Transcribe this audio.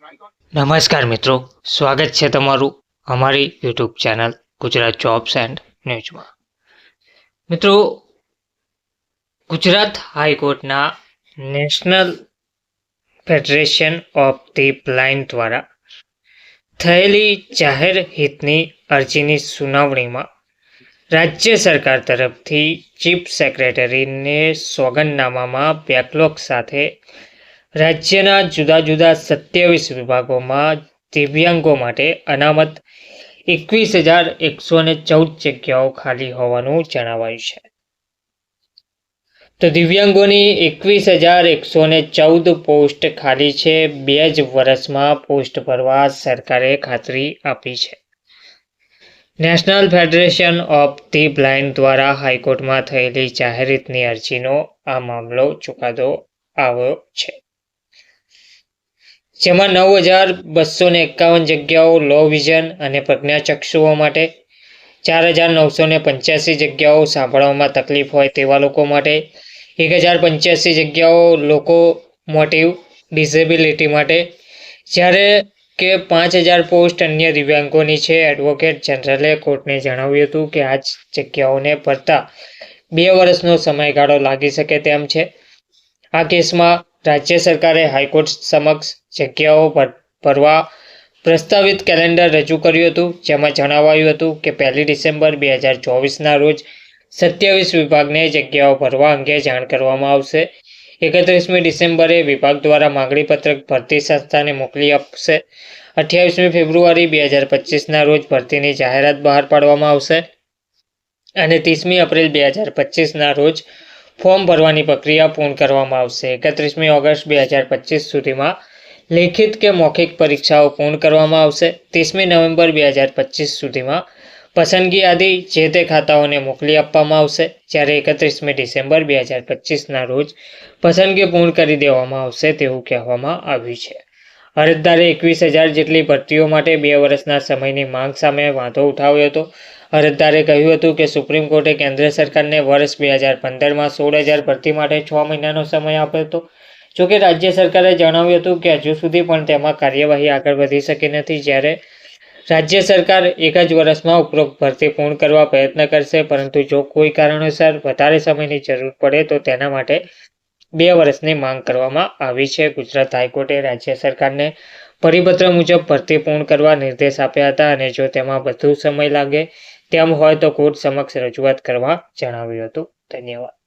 નમસ્કાર મિત્રો, સ્વાગત છે તમારું અમારી YouTube channel Gujarat jobs and ન્યૂઝમાં. મિત્રો, ગુજરાત હાઈકોર્ટના national federation of the blind દ્વારા થયેલી જાહેર હિતની અરજીની સુનાવણીમાં રાજ્ય સરકાર તરફથી ચીફ સેક્રેટરીને સોગંદનામામાં બેકલોગ સાથે રાજ્યના જુદા જુદા સત્યાવીસ વિભાગોમાં દિવ્યાંગો માટે અનામત એકવીસ હજાર એકસો ને ચૌદ જગ્યાઓ ખાલી હોવાનું જણાવાયું છે. તો દિવ્યાંગોની એકવીસ હજાર એકસો ને ચૌદ પોસ્ટ ખાલી છે. બે જ વર્ષમાં પોસ્ટ ભરવા સરકારે ખાતરી આપી છે. National federation of the blind દ્વારા હાઈકોર્ટમાં થયેલી જાહેરાતની અરજીનો આ મામલો ચુકાદો આવ્યો છે. જેમાં નવ હજાર બસો ને એકાવન જગ્યાઓ લો વિઝન અને પ્રજ્ઞાચક્ષુઓ માટે, ચાર હજાર નવસો ને પંચ્યાસી જગ્યાઓ સાંભળવામાં તકલીફ હોય તેવા લોકો માટે, એક હજાર પંચ્યાસી જગ્યાઓ લોકો મોટિવ ડિસેબિલિટી માટે, જ્યારે કે પાંચ હજાર પોસ્ટ અન્ય દિવ્યાંગોની છે. એડવોકેટ જનરલે કોર્ટને જણાવ્યું હતું કે આ જગ્યાઓને ભરતા બે વર્ષનો સમયગાળો લાગી શકે તેમ છે. આ કેસમાં રાજ્ય સરકારે હાઈકોર્ટ સમક્ષ જગ્યાઓ ભરવા પ્રસ્તાવિત કેલેન્ડર રજૂ કર્યું હતું, જેમાં જણાવાયું હતું કે પહેલી ડિસેમ્બર બે હજાર ચોવીસના રોજ સત્યાવીસ વિભાગને જગ્યાઓ ભરવા અંગે જાણ કરવામાં આવશે. એકત્રીસમી ડિસેમ્બરે વિભાગ દ્વારા માંગણીપત્રક ભરતી સંસ્થાને મોકલી આપશે. અઠ્યાવીસમી ફેબ્રુઆરી બે હજાર પચીસના રોજ ભરતીની જાહેરાત બહાર પાડવામાં આવશે. અને ત્રીસમી એપ્રિલ બે હજાર પચીસના રોજ ફોર્મ ભરવાની પ્રક્રિયા પૂર્ણ કરવામાં આવશે. એકત્રીસમી ઓગસ્ટ બે હજાર પચીસ સુધીમાં લેખિત કે મૌખિક પરીક્ષાઓ પૂર્ણ કરવામાં આવશે. ત્રીસમી નવેમ્બર બે હજાર પચીસ સુધીમાં પસંદગી યાદી જે તે ખાતાઓને મોકલી આપવામાં આવશે. જ્યારે એકત્રીસમી ડિસેમ્બર બે હજાર પચીસના રોજ પસંદગી પૂર્ણ કરી દેવામાં આવશે તેવું કહેવામાં આવ્યું છે. અરજદારે એકવીસ હજાર જેટલી ભરતીઓ માટે બે વર્ષના સમયની માંગ સામે વાંધો ઉઠાવ્યો હતો. અરજદારે કહ્યું હતું કે સુપ્રીમ કોર્ટે કેન્દ્ર સરકારને વર્ષ બે હજાર પંદરમાં સોળ હજાર ભરતી માટે છ મહિનાનો સમય આપ્યો હતો. જોકે રાજ્ય સરકારે જણાવ્યું હતું કે હજુ સુધી પણ તેમાં કાર્યવાહી આગળ વધી શકી નથી. જ્યારે રાજ્ય સરકાર એક જ વર્ષમાં ઉપરોક્ત ભરતી પૂર્ણ કરવા પ્રયત્ન કરશે, પરંતુ જો કોઈ કારણોસર વધારે સમયની જરૂર પડે, તો તેના માટે બે વર્ષની માંગ કરવામાં આવી છે. ગુજરાત હાઈકોર્ટે રાજ્ય સરકારને પરિપત્ર મુજબ ભરતી પૂર્ણ કરવા નિર્દેશ આપ્યા હતા અને જો તેમાં વધુ સમય લાગે તેમ હોય તો કોર્ટ સમક્ષ રજૂઆત કરવા જણાવ્યું હતું. ધન્યવાદ.